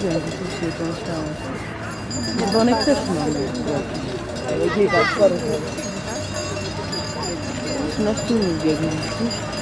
było coś wziąć, rzeczywiście tą całą. Dzwonek też mamy jakiś. 13 minut biegliśmy. Powiedz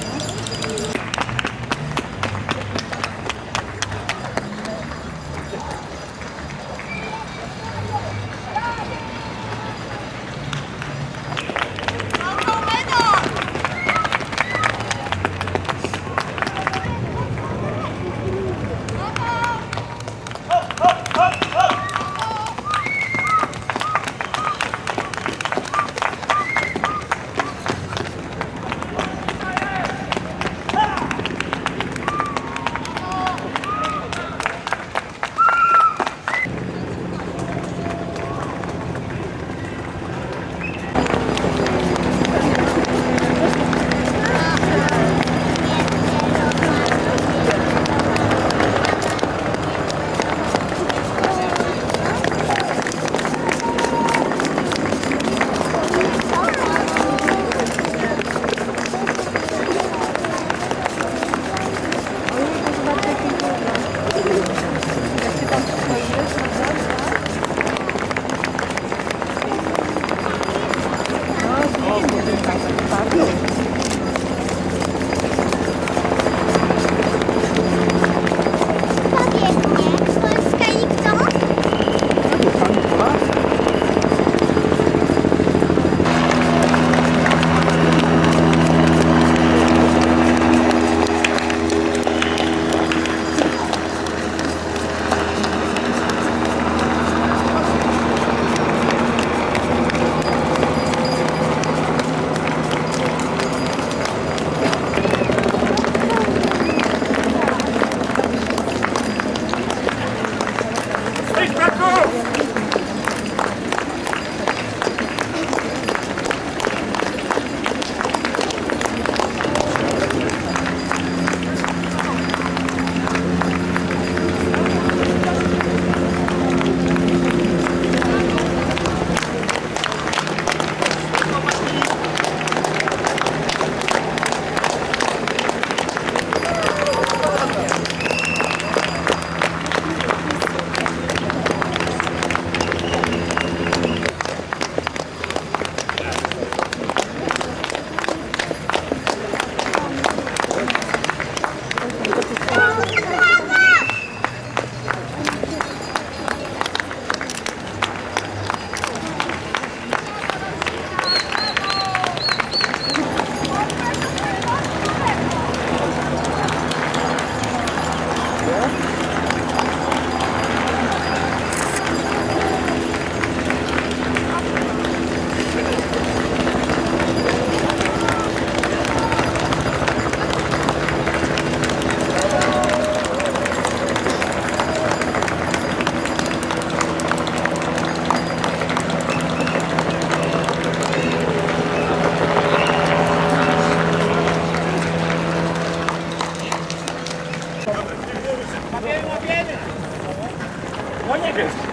No nie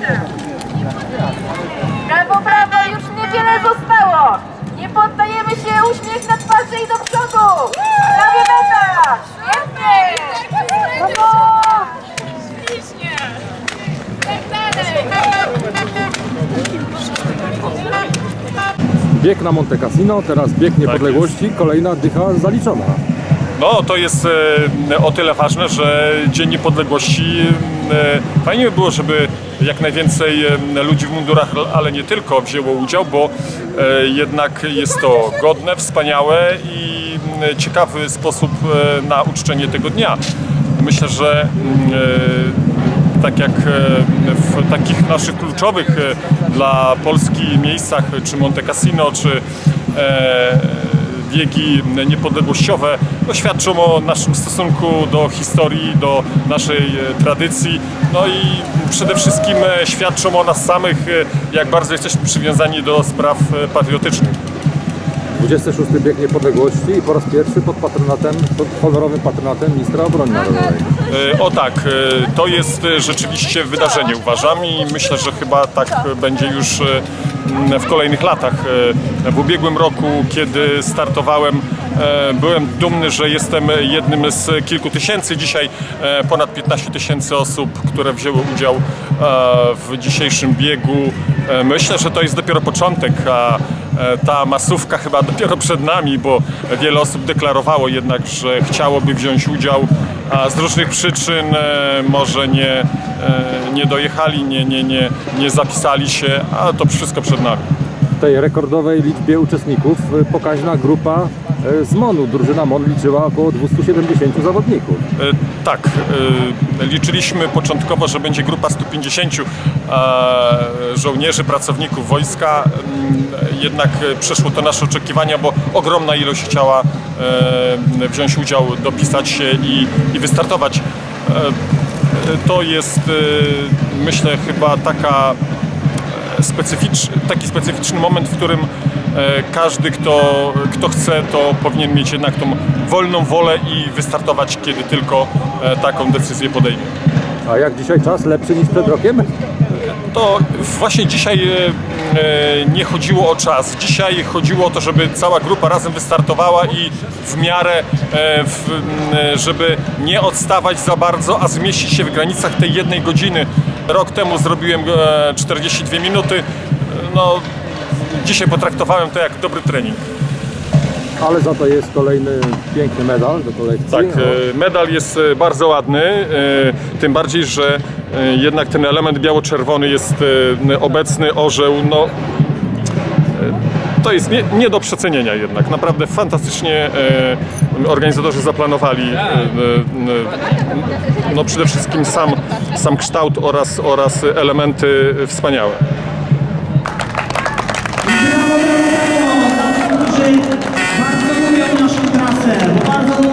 wiem. Brawo, brawo, już niewiele zostało! Nie poddajemy się, uśmiech na twarzy i do przodu! Prawie meta! Świetnie! Bieg na Monte Cassino, teraz bieg niepodległości, kolejna dycha zaliczona. No, to jest e, o tyle ważne, że Dzień Niepodległości e, fajnie by było, żeby jak najwięcej e, ludzi w mundurach, ale nie tylko, wzięło udział, bo jednak jest to godne, wspaniałe i ciekawy sposób na uczczenie tego dnia. Myślę, że tak jak w takich naszych kluczowych dla Polski miejscach, czy Monte Cassino, czy biegi niepodległościowe no, świadczą o naszym stosunku do historii, do naszej e, tradycji, no i przede wszystkim e, świadczą o nas samych, e, jak bardzo jesteśmy przywiązani do spraw patriotycznych. 26. bieg niepodległości i po raz pierwszy pod patronatem, pod honorowym patronatem ministra obrony narodowej. E, O tak, e, to jest e, rzeczywiście wydarzenie uważam i myślę, że chyba tak będzie już w kolejnych latach. W ubiegłym roku, kiedy startowałem, byłem dumny, że jestem jednym z kilku tysięcy. Dzisiaj ponad 15 tysięcy osób, które wzięły udział w dzisiejszym biegu. Myślę, że to jest dopiero początek, ta masówka chyba dopiero przed nami, bo wiele osób deklarowało jednak, że chciałoby wziąć udział, a z różnych przyczyn e, może nie, e, nie dojechali, nie, nie, nie, nie zapisali się, a to wszystko przed nami. W tej rekordowej liczbie uczestników pokaźna grupa z MONU. Drużyna MON liczyła około 270 zawodników. E, Tak, e, liczyliśmy początkowo, że będzie grupa 150 e, żołnierzy, pracowników wojska. Mm, Jednak e, przeszło to nasze oczekiwania, bo ogromna ilość chciała e, wziąć udział, dopisać się i, i wystartować. E, To jest, e, myślę, chyba taka specyficz, taki specyficzny moment, w którym e, każdy, kto, kto chce, to powinien mieć jednak tą wolną wolę i wystartować, kiedy tylko e, taką decyzję podejmie. A jak dzisiaj czas? Lepszy niż przed rokiem? To właśnie dzisiaj e, e, nie chodziło o czas. Dzisiaj chodziło o to, żeby cała grupa razem wystartowała i w miarę, e, w, żeby nie odstawać za bardzo, a zmieścić się w granicach tej jednej godziny. Rok temu zrobiłem e, 42 minuty. No, dzisiaj potraktowałem to jak dobry trening. Ale za to jest kolejny piękny medal do kolekcji. Tak, medal jest bardzo ładny, tym bardziej, że jednak ten element biało-czerwony jest e, obecny, orzeł, no e, to jest nie, nie do przecenienia jednak. Naprawdę fantastycznie e, organizatorzy zaplanowali e, e, no przede wszystkim sam, sam kształt oraz, oraz elementy wspaniałe. bardzo lubią naszą trasę, bardzo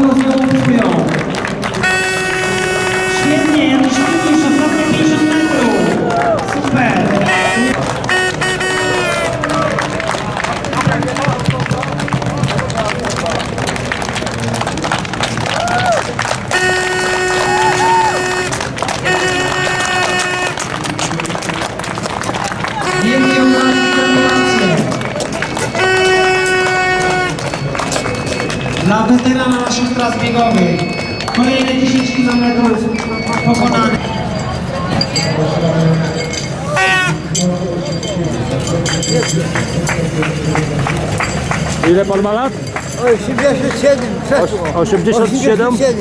Dla weterana naszych tras biegowych. Kolejne 10 km pokonane. Ile pan ma lat? 87 przeszło. Oś- 87? 87.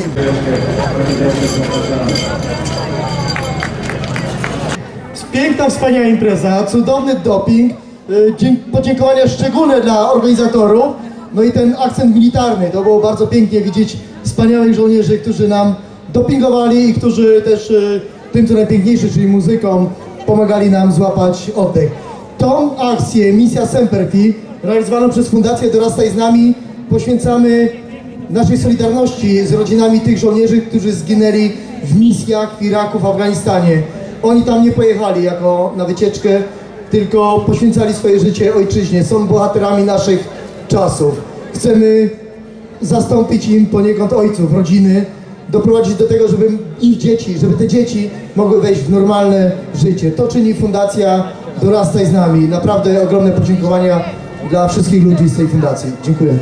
Piękna, wspaniała impreza, cudowny doping, y, podziękowania szczególne dla organizatorów, no i ten akcent militarny, to było bardzo pięknie widzieć wspaniałych żołnierzy, którzy nam dopingowali i którzy też y, tym, co najpiękniejsze, czyli muzyką, pomagali nam złapać oddech. Tą akcję, misja Semperfi, realizowaną przez Fundację Dorastaj z nami, poświęcamy naszej solidarności z rodzinami tych żołnierzy, którzy zginęli w misjach w Iraku, w Afganistanie. Oni tam nie pojechali jako na wycieczkę, tylko poświęcali swoje życie ojczyźnie. Są bohaterami naszych czasów. Chcemy zastąpić im poniekąd ojców, rodziny doprowadzić do tego, żeby ich dzieci, żeby te dzieci mogły wejść w normalne życie. To czyni Fundacja Dorastaj z nami. Naprawdę ogromne podziękowania dla wszystkich ludzi z tej fundacji. Dziękuję.